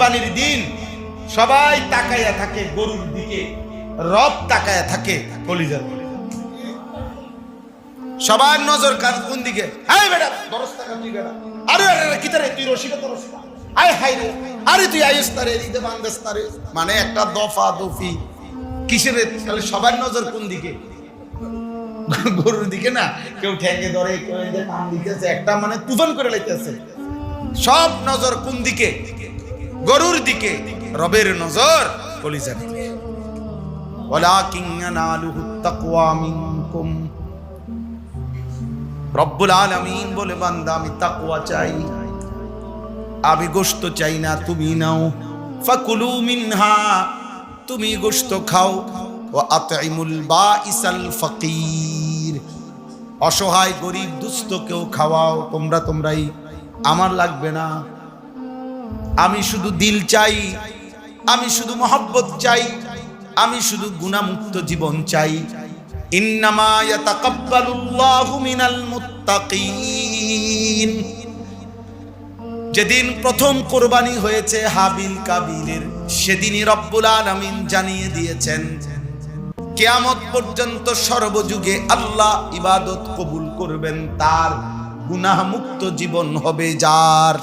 কোরবানির দিন সবাই তাকাইয়া থাকে, গরুর দিকে। রব তাকায়া থাকে, কলিজার সবার নজর কার কোন দিকে? বেটা দরস তুই বেটা। আরে আরে তুই রসিকা আয় হাই রে। আরে, তুই দিতে মানে একটা দফা দফি। কিসের তাহলে সবার নজর কোন দিকে? গরুর দিকে না? কেউ ঠেকে ধরে, কেউ দিতেছে, একটা মানে তুফান করে লাইতেছে। সব নজর কোন দিকে? গরুর দিকে, রবের নজর কলিজার দিকে। রব্বুল আলামিন বলে, বান্দা, আমি তাকওয়া চাই। আমি গোশত চাই না, তুমি নাও। ফাকুলু মিনহা, তুমি গোশত খাও। ও আতইমুল বাইসাল ফকির। অসহায় গরিব দুস্থ কেউ খাওয়াও, তোমরা তোমরাই। আমার লাগবে না। আমি শুধু দিল চাই, আমি শুধু মহব্বত চাই, আমি শুধু গুণামুক্ত জীবন চাই। যেদিন প্রথম কোরবানি হয়েছে হাবিল কাবিলের, সেদিনই রব্বুল আলামিন জানিয়ে দিয়েছেন, কেয়ামত পর্যন্ত সর্বযুগে আল্লাহ ইবাদত কবুল করবেন, তার গুনাহমুক্ত জীবন হবে যার।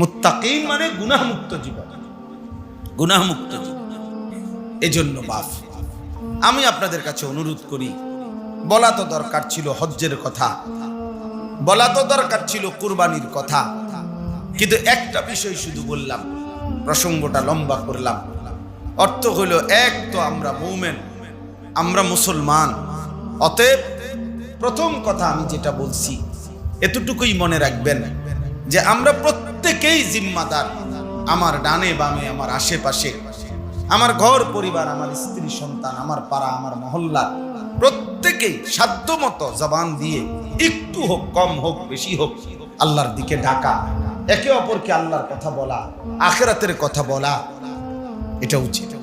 মুত্তাকিন মানে গুনাহমুক্ত জীবন। গুনাহমুক্ত জীবন। এজন্য বাপ, আমি আপনাদের কাছে অনুরোধ করি, বলা তো দরকার ছিল হজ্জের কথা, বলা তো দরকার ছিল কুরবানির কথা, কিন্তু একটা বিষয় শুধু বললাম, প্রসঙ্গটা লম্বা করলাম। অর্থ হলো এক তো আমরা মৌমেন, আমরা মুসলমান, অতএব প্রথম কথা আমি যেটা বলছি, এতটুকুই মনে রাখবেন যে আমরা প্রত্যেকেই জিম্মাদার। আমার ডানে বামে, আমার আশেপাশে। আমার ঘর, পরিবার, আমার স্ত্রী, সন্তান, আমার পাড়া, আমার মহল্লা। প্রত্যেকেই সাধ্য মতো জবান দিয়ে একটু হোক, কম হোক, বেশি হোক, আল্লাহর দিকে ডাকা। একে অপরকে আল্লাহর কথা বলা, আখেরাতের কথা বলা। এটা উচিত।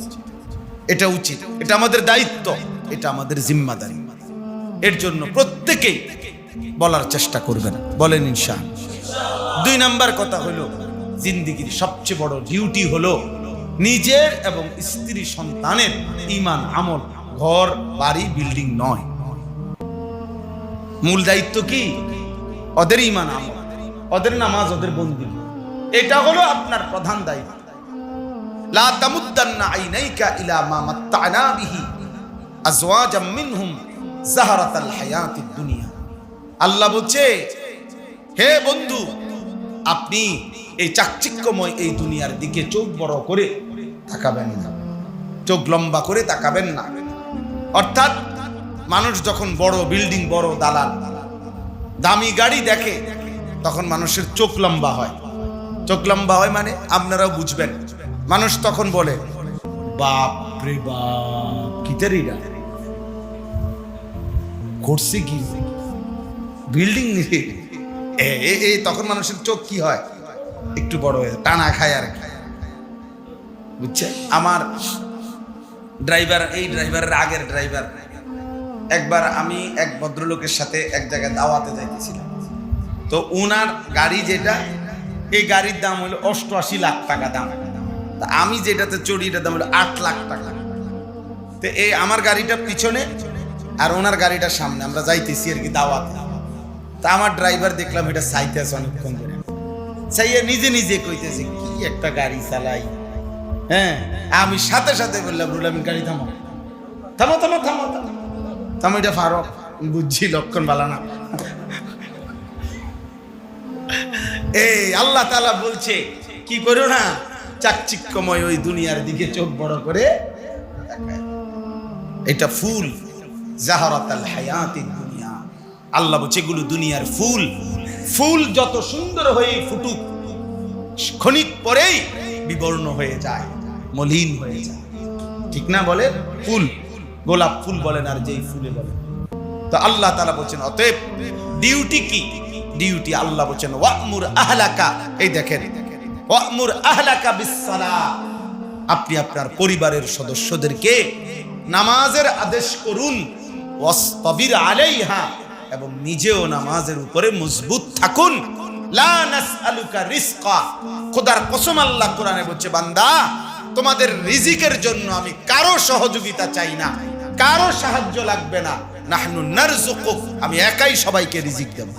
এটা উচিত। এটা আমাদের দায়িত্ব। এটা আমাদের জিম্মাদারি। এর জন্য প্রত্যেকেই বলার চেষ্টা করবেন। বলেন ইনশা দুই নাম্বার কথা হলো, জিন্দিগির সবচেয়ে বড় ডিউটি হলো নিজের এবং স্ত্রী সন্তানের ইমান আমল, ঘর, বাড়ি বিল্ডিং নয়। মূল দায়িত্ব কি? ওদের ইমান আমল। ওদের নামাজ, ওদের বন্দি এটা হলো আপনার প্রধান দায়িত্ব। লা ইলা দুনিয়া। আল্লাহ বলছে, হে বন্ধু আপনি এই চাকচিক্যময় এই দুনিয়ার দিকে চোখ বড় করে তাকাবেন না। চোখ লম্বা করে তাকাবেন না। অর্থাৎ মানুষ যখন বড়, বিল্ডিং বড় দালান দামি গাড়ি দেখে, তখন মানুষের চোখ লম্বা হয়। চোখ লম্বা হয় মানে আপনারাও বুঝবেন। মানুষ তখন বলে বাপ রে বাপ করছে কি? বিল্ডিং এ তখন মানুষের চোখ কি হয়? একটু বড় হয়ে, টানা খায় আর খায় বুঝছে? আমার ড্রাইভার এই ড্রাইভারের আগের ড্রাইভার একবার আমি এক ভদ্রলোকের সাথে এক জায়গায় দাওয়াতে যাইতেছিলাম। তো উনার গাড়ি যেটা, এই গাড়ির দাম হলো অষ্টআশি লাখ টাকা দাম। তা আমি যেটাতে চড়ি, এটার দাম হলো আট লাখ টাকা। তো এই আমার গাড়িটা পিছনে আর ওনার গাড়িটা সামনে, আমরা যাইতেছি আর কি দাওয়াতে। তা আমার ড্রাইভার দেখলাম এটা সাইতে আছে অনেকক্ষণ ধরে সাইয়া নিজে নিজে কইতেছে, কি একটা গাড়ি চালাই? হ্যাঁ আমি সাথে সাথে বললাম রুল আমি গাড়ি থামো। থামো থামো থামো থামো। এটা ফারক বুঝছি, লক্ষণ বালা না। এই, আল্লাহ তালা বলছে, কি করো না? চাকচিক্যময় ওই দুনিয়ার দিকে চোখ বড় করে এটা ফুল, জাহারাতাল হায়াতিদ। দুনিয়া আল্লাহ বলছে, এগুলো দুনিয়ার ফুল। ফুল যত সুন্দর হয়ে ফুটুক, ক্ষণিক পরেই বিবর্ণ হয়ে যায়, মলিন হয়ে যায়। ঠিক না বলে? ফুল। গোলাপ ফুল বলেন আর যেই ফুলে বলেন তো আল্লাহ তালা বলছেন, অতএব ডিউটি কি? ডিউটি আল্লাহ বলছেন, ওয়ামুর আহলাকা। এই দেখেন, ওয়ামুর আহলাকা বিসসালাহ আপনি আপনার পরিবারের সদস্যদেরকে নামাজের আদেশ করুন, ওয়াসতাবির আলাইহা। এবং নিজেও নামাজের উপরে মজবুত থাকুন। বান্দা, তোমাদের রিজিকের জন্য আমি কারও সহযোগিতা চাই না, কারও সাহায্য লাগবে না। আমি একাই সবাইকে রিজিক দেব।